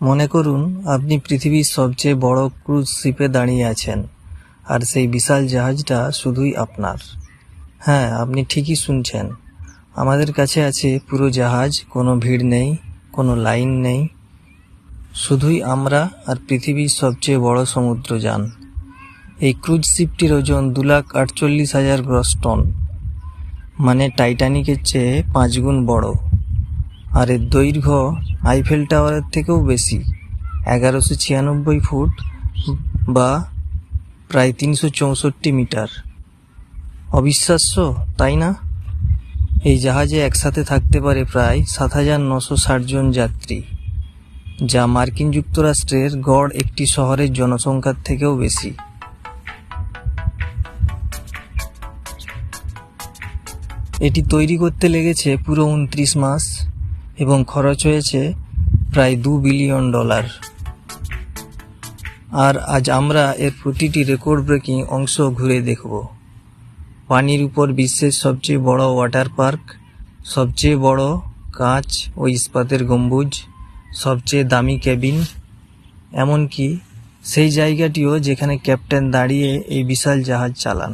মনে করুন, আপনি পৃথিবীর সবচেয়ে বড় ক্রুজ শিপে দাঁড়িয়ে আছেন, আর সেই বিশাল জাহাজটা শুধুই আপনার। হ্যাঁ আপনি ঠিকই শুনছেন। আমাদের কাছে আছে পুরো জাহাজ, কোনো ভিড় নেই, কোনো লাইন নেই। শুধুই আমরা আর পৃথিবীর সবচেয়ে বড় সমুদ্র যান এই ক্রুজ শিপটির ওজন দু লাখ আটচল্লিশ হাজার গ্রস টন মানে টাইটানিকের চেয়ে পাঁচ গুণ বড়। আর এর দৈর্ঘ্য আইফেল টাওয়ারের থেকেও বেশি। এগারোশো ছিয়ানব্বই ফুট বা প্রায় তিনশো চৌষট্টি মিটার। অবিশ্বাস্য, তাই না? এই জাহাজে একসাথে থাকতে পারে প্রায় সাত হাজার নশো জন যাত্রী, যা মার্কিন যুক্তরাষ্ট্রের গড় একটি শহরের জনসংখ্যার থেকেও বেশি। এটি তৈরি করতে লেগেছে পুরো উনত্রিশ মাস। এবং খরচ হয়েছে প্রায় দু বিলিয়ন ডলার। আর আজ আমরা এর প্রতিটি রেকর্ড ব্রেকিং অংশ ঘুরে দেখব। পানির উপর বিশ্বের সবচেয়ে বড় ওয়াটার পার্ক, সবচেয়ে বড় কাঁচ ও ইস্পাতের গম্বুজ, সবচেয়ে দামি কেবিন এমনকি সেই জায়গাটিও যেখানে ক্যাপ্টেন দাঁড়িয়ে এই বিশাল জাহাজ চালান।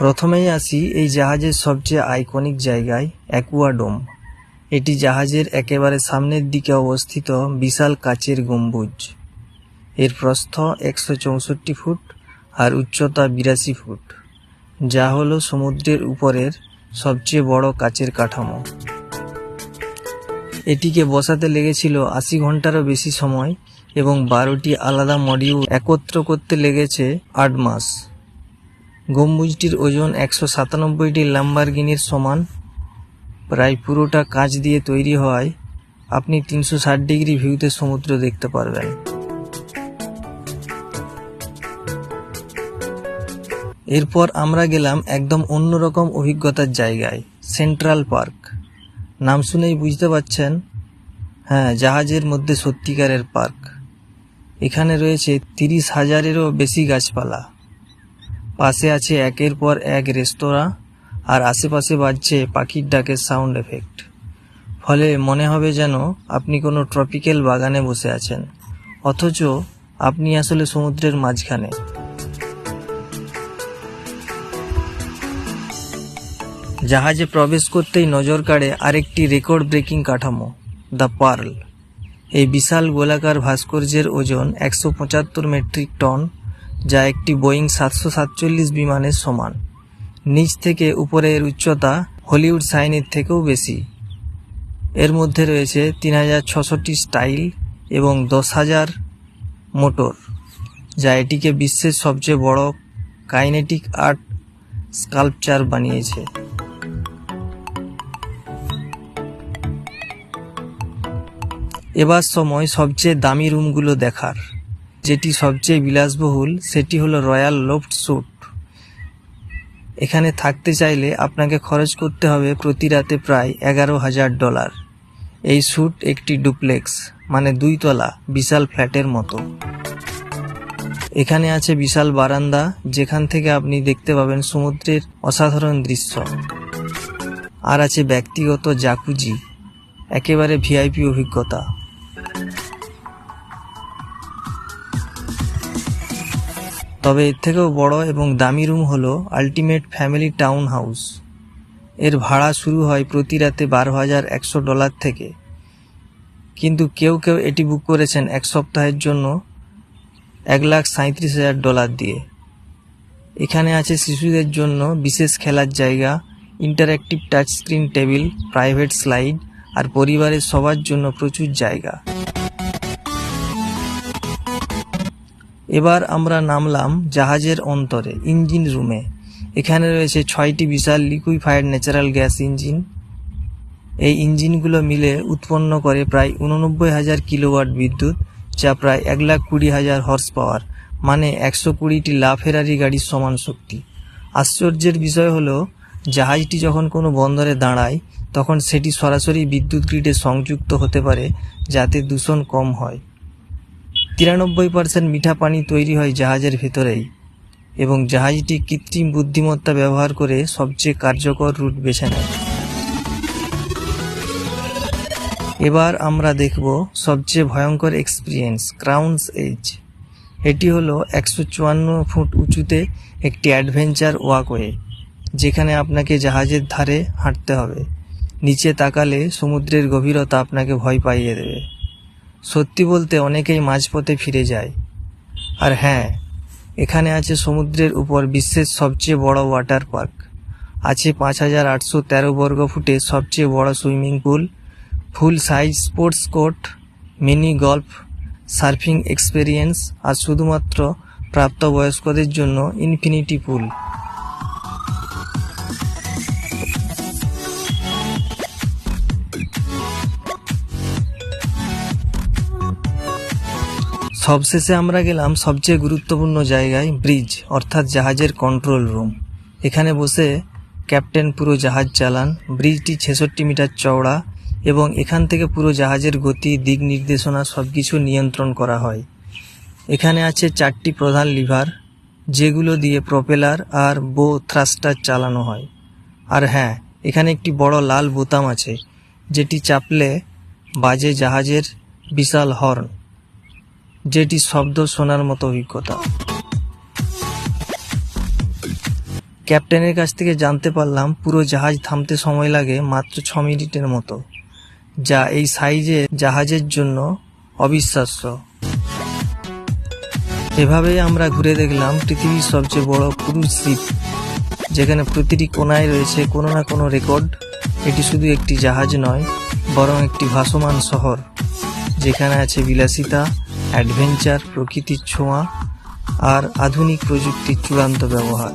প্রথমেই আসি এই জাহাজের সবচেয়ে আইকনিক জায়গায়, অ্যাকুয়াডোম। এটি জাহাজের একেবারে সামনের দিকে অবস্থিত বিশাল কাচের গম্বুজ। এর প্রস্থ একশো চৌষট্টি ফুট আর উচ্চতা বিরাশি ফুট, যা হলো সমুদ্রের উপরের সবচেয়ে বড় কাচের কাঠামো। এটিকে বসাতে লেগেছিল আশি ঘন্টারও বেশি সময় এবং বারোটি আলাদা মডিউল একত্র করতে লেগেছে আট মাস। গম্বুজটির ওজন একশো সাতানব্বইটি লাম্বারগিনির সমান। প্রায় পুরোটা কাঁচ দিয়ে তৈরি হওয়ায় আপনি তিনশো ষাট ডিগ্রি ভিউতে সমুদ্র দেখতে পারবেন। এরপর আমরা গেলাম একদম অন্যরকম অভিজ্ঞতার জায়গায়, সেন্ট্রাল পার্ক। নাম শুনেই বুঝতে পারছেন? হ্যাঁ জাহাজের মধ্যে সত্যিকারের পার্ক। এখানে রয়েছে তিরিশ হাজারেরও বেশি গাছপালা। পাশে আছে একের পর এক রেস্তোরাঁ, আর আশেপাশে বাজছে পাখির ডাকের সাউন্ড এফেক্ট ফলে মনে হবে যেন আপনি কোনো ট্রপিক্যাল বাগানে বসে আছেন, অথচ আপনি আসলে সমুদ্রের মাঝখানে। জাহাজে প্রবেশ করতেই নজর কাড়ে আরেকটি রেকর্ড ব্রেকিং কাঠামো দ্য পার্ল এই বিশাল গোলাকার ভাস্কর্যের ওজন একশো পঁচাত্তর মেট্রিক টন যা একটি বোয়িং সাতশো সাতচল্লিশ বিমানের সমান। নিচ থেকে উপরের উচ্চতা হলিউড সাইনের থেকেও বেশি। এর মধ্যে রয়েছে তিন হাজার ছশোটি স্টাইল এবং দশ হাজার মোটর, যা এটিকে বিশ্বের সবচেয়ে বড় কাইনেটিক আর্ট স্কাল্পচার বানিয়েছে। এবার সময় সবচেয়ে দামি রুমগুলো দেখার। যেটি সবচেয়ে বিলাসবহুল, সেটি হলো রয়্যাল লোফট স্যুট। এখানে থাকতে চাইলে আপনাকে খরচ করতে হবে প্রতি রাতে প্রায় এগারো হাজার ডলার। এই স্যুট একটি ডুপ্লেক্স মানে দুই তলা, বিশাল ফ্ল্যাটের মতো। এখানে আছে বিশাল বারান্দা, যেখান থেকে আপনি দেখতে পাবেন সমুদ্রের অসাধারণ দৃশ্য। আর আছে ব্যক্তিগত জাকুজি, একেবারে ভিআইপি অভিজ্ঞতা। তবে এর থেকেও বড় এবং দামি রুম হলো আলটিমেট ফ্যামিলি টাউন হাউস। এর ভাড়া শুরু হয় প্রতি রাতে বারো হাজার একশো ডলার থেকে। কিন্তু কেউ কেউ এটি বুক করেছেন এক সপ্তাহের জন্য এক লাখ সাঁত্রিশ হাজার ডলার দিয়ে। এখানে আছে শিশুদের জন্য বিশেষ খেলার জায়গা, interactive touch screen table, private slide আর পরিবারের সবার জন্য প্রচুর জায়গা। এবার আমরা নামলাম জাহাজের অন্তরে, ইঞ্জিন রুমে। এখানে রয়েছে ছয়টি বিশাল লিকুইফাইড ন্যাচারাল গ্যাস ইঞ্জিন এই ইঞ্জিনগুলো মিলে উৎপন্ন করে প্রায় উননব্বই হাজার কিলোওয়াট বিদ্যুৎ, যা প্রায় এক লাখ কুড়ি হাজার হর্স পাওয়ার মানে একশো কুড়িটি লা ফেরারি গাড়ির সমান শক্তি। আশ্চর্যের বিষয় হলো, জাহাজটি যখন কোনো বন্দরে দাঁড়ায়, তখন সেটি সরাসরি বিদ্যুৎ গ্রিডে সংযুক্ত হতে পারে, যাতে দূষণ কম হয়। তিরানব্বই পার্সেন্ট মিঠা পানি তৈরি হয় জাহাজের ভেতরেই এবং জাহাজটি কৃত্রিম বুদ্ধিমত্তা ব্যবহার করে সবচেয়ে কার্যকর রুট বেছে নেয়। এবার আমরা দেখব সবচেয়ে ভয়ঙ্কর এক্সপিরিয়েন্স ক্রাউন্স এজ এটি হলো একশো চুয়ান্ন ফুট উঁচুতে একটি অ্যাডভেঞ্চার ওয়াকওয়ে যেখানে আপনাকে জাহাজের ধারে হাঁটতে হবে। নিচে তাকালে সমুদ্রের গভীরতা আপনাকে ভয় পাইয়ে দেবে। সত্যি বলতে অনেকেই মাঝপথে ফিরে যায়। আর হ্যাঁ এখানে আছে সমুদ্রের উপর বিশ্বের সবচেয়ে বড় ওয়াটার পার্ক আছে পাঁচ হাজার আটশো তেরো বর্গ ফুটে সবচেয়ে বড় swimming pool full size sports court mini golf surfing experience আর শুধুমাত্র প্রাপ্তবয়স্কদের জন্য ইনফিনিটি পুল সবশেষে আমরা গেলাম সবচেয়ে গুরুত্বপূর্ণ জায়গায় ব্রিজ, অর্থাৎ জাহাজের কন্ট্রোল রুম এখানে বসে ক্যাপ্টেন পুরো জাহাজ চালান। ব্রিজটি ছেষট্টি মিটার চওড়া এবং এখান থেকে পুরো জাহাজের গতি, দিক নির্দেশনা সব কিছু নিয়ন্ত্রণ করা হয়। এখানে আছে চারটি প্রধান লিভার, যেগুলো দিয়ে প্রপেলার আর বো থ্রাস্টার চালানো হয়। আর হ্যাঁ এখানে একটি বড় লাল বোতাম আছে, যেটি চাপলে বাজে জাহাজের বিশাল হর্ন। যেটি শব্দ শোনার মতো অভিজ্ঞতা। ক্যাপ্টেনের কাছ থেকে জানতে পারলাম, পুরো জাহাজ থামতে সময় লাগে মাত্র ছ মিনিটের মতো, যা এই সাইজে জাহাজের জন্য অবিশ্বাস্য। এভাবেই আমরা ঘুরে দেখলাম পৃথিবীর সবচেয়ে বড় ক্রুজ শিপ, যেখানে প্রতিটি কোনায় রয়েছে কোনো না কোনো রেকর্ড। এটি শুধু একটি জাহাজ নয়, বরং একটি ভাসমান শহর, যেখানে আছে বিলাসিতা অ্যাডভেঞ্চার প্রকৃতির ছোঁয়া আর আধুনিক প্রযুক্তির চূড়ান্ত ব্যবহার।